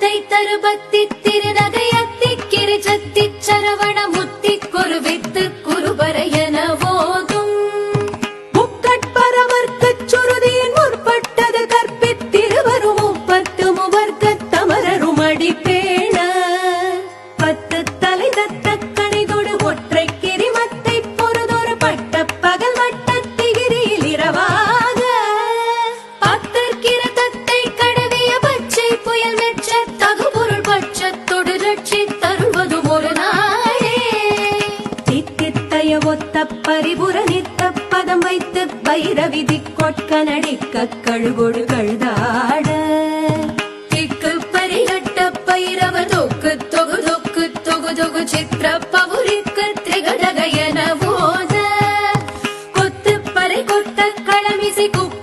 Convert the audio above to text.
முத்தை தருபத்தி திருநகையத்தி கிரிஜத்தி சரவண முத்தி குருவித்து ஒத்த பரிபுர நித்த பதம் வைத்து பைரவி திக்கொட்க நடிக்க கழுகொடு கழுதாட. திக்கு பரிகட்ட பைரவ தொக்கு தொகு தொக்கு தொகு தொகு சித்திர பவுரிக்கு திரிகடக என ஓத. கொத்து பறை கொத்த களமிசை குப்பி